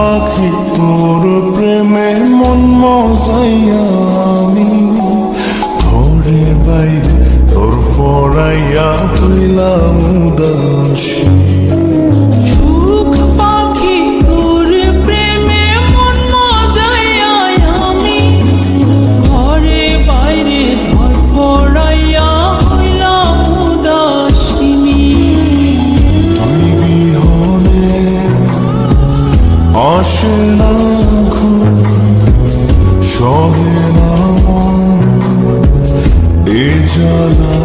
পাখি তোর প্রেমে মন মজাইয়া আমি। ঘরে বাইরে তোর ফরাইয়া হইলাম দাসী আসে না ঘুম সহে না মন এ জ্বালা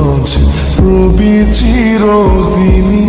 রোজ রবি চিরদিনী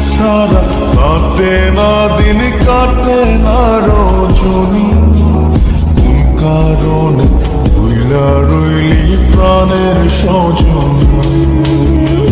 সারা কাটে না দিন কাটে না রজনী। কোন কারণে রইলা রইলি প্রাণের সজনী?